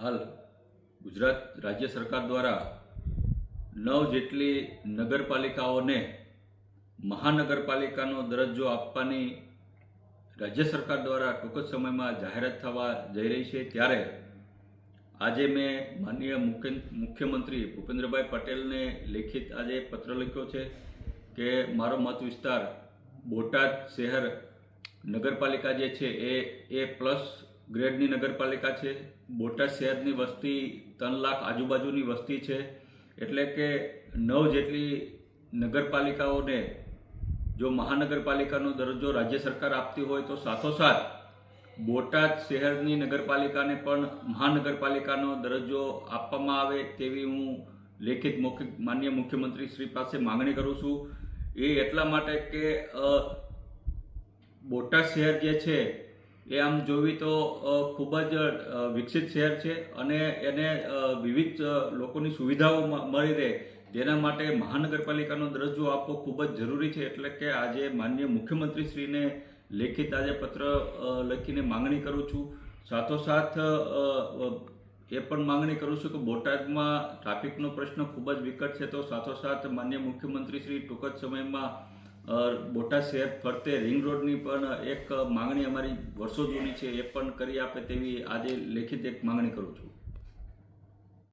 રાજ્ય સરકાર દ્વારા નવ જેટલી નગરપાલિકાઓને મહાનગરપાલિકાનો દરજ્જો આપવાની રાજ્ય સરકાર દ્વારા ટૂંક જ સમયમાં જાહેરાત થવા જઈ રહી છે. ત્યારે આજે મેં માનનીય મુખ્ય મુખ્યમંત્રી ભૂપેન્દ્રભાઈ પટેલને લેખિત આજે પત્ર લખ્યો છે કે મારો મત વિસ્તાર બોટાદ શહેર નગરપાલિકા જે છે એ એ પ્લસ ગ્રેડની નગરપાલિકા છે, બોટાદ શહેરની વસ્તી ત્રણ લાખ આજુબાજુની વસ્તી છે, એટલે કે નવ જેટલી નગરપાલિકાઓને જો મહાનગરપાલિકાનો દરજ્જો રાજ્ય સરકાર આપતી હોય તો સાથોસાથ બોટાદ શહેરની નગરપાલિકાને પણ મહાનગરપાલિકાનો દરજ્જો આપવામાં આવે તેવી હું લેખિત મૌખિક માન્ય મુખ્યમંત્રી શ્રી પાસે માગણી કરું છું. એ એટલા માટે કે બોટાદ શહેર જે છે એ આમ જોવી તો ખૂબ જ વિકસિત શહેર છે અને એને વિવિધ લોકોની સુવિધાઓ મળી રહે. જેના માટે મહાનગરપાલિકાનો દરજ્જો આપવો ખૂબ જ જરૂરી છે. એટલે કે આજે માન્ય મુખ્યમંત્રીશ્રીને લેખિત આજે પત્ર લખીને માંગણી કરું છું. સાથોસાથ એ પણ માંગણી કરું છું કે બોટાદમાં ટ્રાફિકનો પ્રશ્ન ખૂબ જ વિકટ છે. તો સાથોસાથ માન્ય મુખ્યમંત્રી શ્રી ટૂંક જ સમયમાં બોટાદ શહેર ફરતે રિંગ રોડની પણ એક માંગણી અમારી વર્ષો જૂની છે, એ પણ કરી આપે તેવી આજે લેખિત એક માંગણી કરું છું.